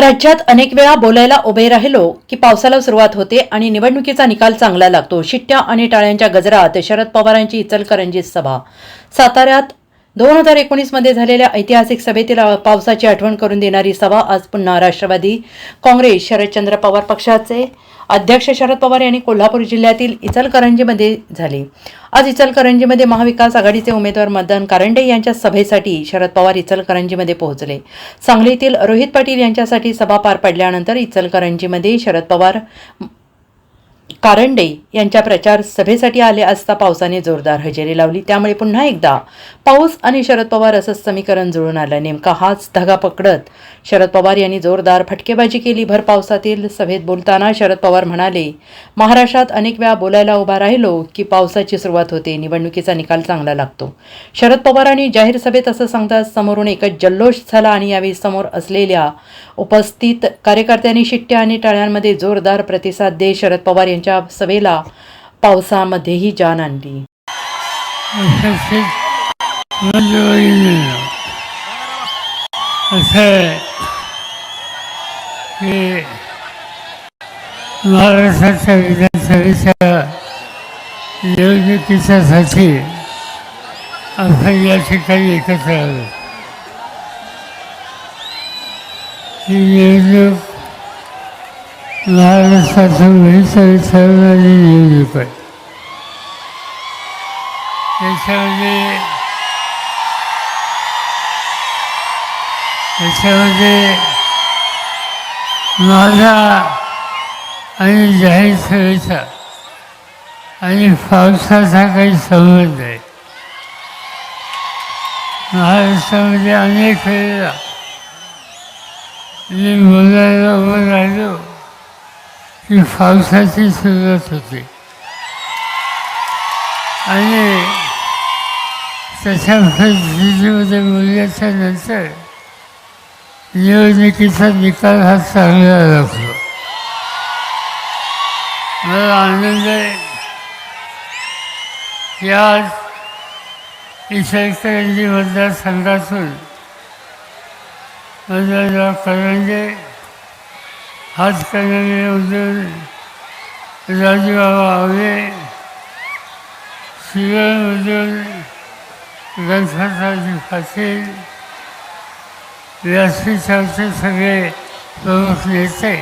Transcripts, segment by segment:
राज्यात अनेक वेळा बोलायला उभे राहिलो की पावसाला सुरुवात होते आणि निवडणुकीचा निकाल चांगला लागतो. शिट्ट्या आणि टाळ्यांच्या गजरात शरद पवारांची इचलकरंजी सभा. साताऱ्यात दोन हजार एकोणीसमध्ये झालेल्या ऐतिहासिक सभेतील पावसाची आठवण करून देणारी सभा आज पुन्हा राष्ट्रवादी काँग्रेस शरदचंद्र पवार पक्षाचे. अध्यक्ष शरद पवार यांनी कोल्हापूर जिल्ह्यातील इचलकरंजीमध्ये झाली. आज इचलकरंजीमध्ये महाविकास आघाडीचे उमेदवार मदन कारंडे यांच्या सभेसाठी शरद पवार इचलकरंजीमध्ये पोहोचले. सांगलीतील रोहित पाटील यांच्यासाठी सभा पार पडल्यानंतर इचलकरंजीमध्ये शरद पवार कारंडे यांच्या प्रचार सभेसाठी आले असता पावसाने जोरदार हजेरी लावली. त्यामुळे पुन्हा एकदा पाऊस आणि शरद पवार असं समीकरण जुळून आलं. नेमका हाच धगा पकडत शरद पवार यांनी जोरदार फटकेबाजी केली. भर पावसातील सभेत बोलताना शरद पवार म्हणाले महाराष्ट्रात अनेक वेळा बोलायला उभा राहिलो की पावसाची सुरुवात होते. निवडणुकीचा निकाल चांगला लागतो. शरद पवारांनी जाहीर सभेत असं सांगताच समोरून एकच जल्लोष झाला आणि यावेळी समोर असलेल्या उपस्थित कार्यकर्त्यांनी शिट्ट्या आणि टाळ्यांमध्ये जोरदार प्रतिसाद दे शरद पवार यांनी त्यांच्या सभेला पावसामध्येही जान आणली. उपस्थित असं महाराष्ट्राच्या विधानसभेच्या निवडणुकीच्यासाठी आपण या ठिकाणी एकत्र आलो. ही निवडणूक महाराष्ट्रातून भविष्य ठरवणारी निवडणूक आहे त्याच्यामध्ये त्याच्यामध्ये माझा आणि जाहीर सभेचा आणि पावसाचा काही संबंध आहे महाराष्ट्रामध्ये अनेक वेळेला मी बोलायला उभं राहिलो ही पावसाची सुरुवात होते. आणि तशा परिस्थितीमध्ये नंतर निवडणुकीचा निकाल हा चांगला लागतो मला आनंद आहे की आज इशाकरंजी मतदारसंघातून करंजे करंजे हातकणंगलेमधून राजूबाबा आवळे शिवमधून गणपतरावजी पाटील व्यासपीठाचे सगळे प्रमुख नेते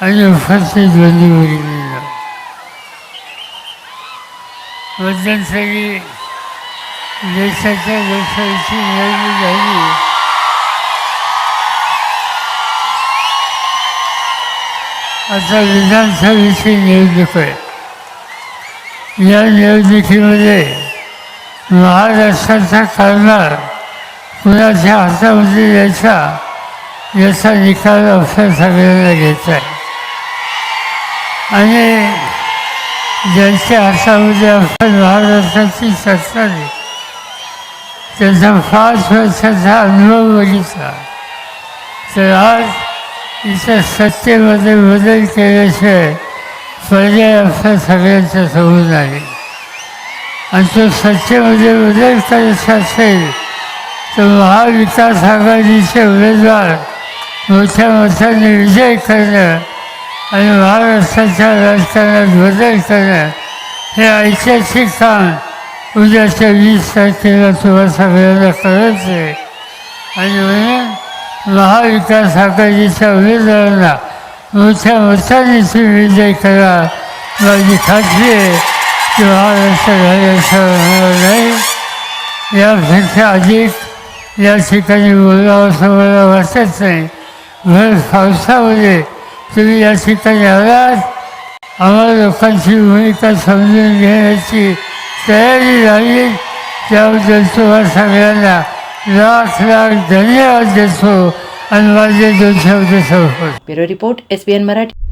आणि उपस्थित बंधुभगिनींना मध्यंतरी देशाच्या लोकशाहीची निवडणूक झाली. आता विधानसभेची निवडणूक आहे. या निवडणुकीमध्ये महाराष्ट्राचा कारभार कुणाच्या हातामध्ये यायचा याचा निकाल आपल्या सगळ्यांना घ्यायचा आहे. आणि ज्यांच्या हातामध्ये आपण महाराष्ट्राची सत्ता आहे त्यांचा पाच वर्षाचा अनुभव बघितला. तर आज इथं सत्तेमध्ये बदल केल्याशिवाय पर्याय असा सगळ्यांचा समोर आहे आणि तो सत्तेमध्ये बदल करायचा असेल तर महाविकास आघाडीचे उमेदवार मोठ्या मोठ्याने विजय करणं आणि महाराष्ट्राच्या राजकारणात बदल करणं हे ऐतिहासिक काम उद्याच्या वीस तारखेला तुम्हाला सगळ्यांना करायचं आहे आणि म्हणून महाविकास आघाडीच्या उमेदवारांना मोठ्या मताने विजय करा. माझी खात्री आहे की महाराष्ट्र झाल्याचं होणार नाही यापेक्षा अधिक या ठिकाणी बोलावं असं मला वाटत नाही. भर पावसामध्ये तुम्ही या ठिकाणी आलात. आम्हाला लोकांची भूमिका समजून घेण्याची तयारी झाली त्याबद्दल तुम्हाला सगळ्यांना लाख लाख धन्यवाद देतो. आणि माझे दोन शब्द संपत ब्युरो रिपोर्ट एसबीएन मराठी.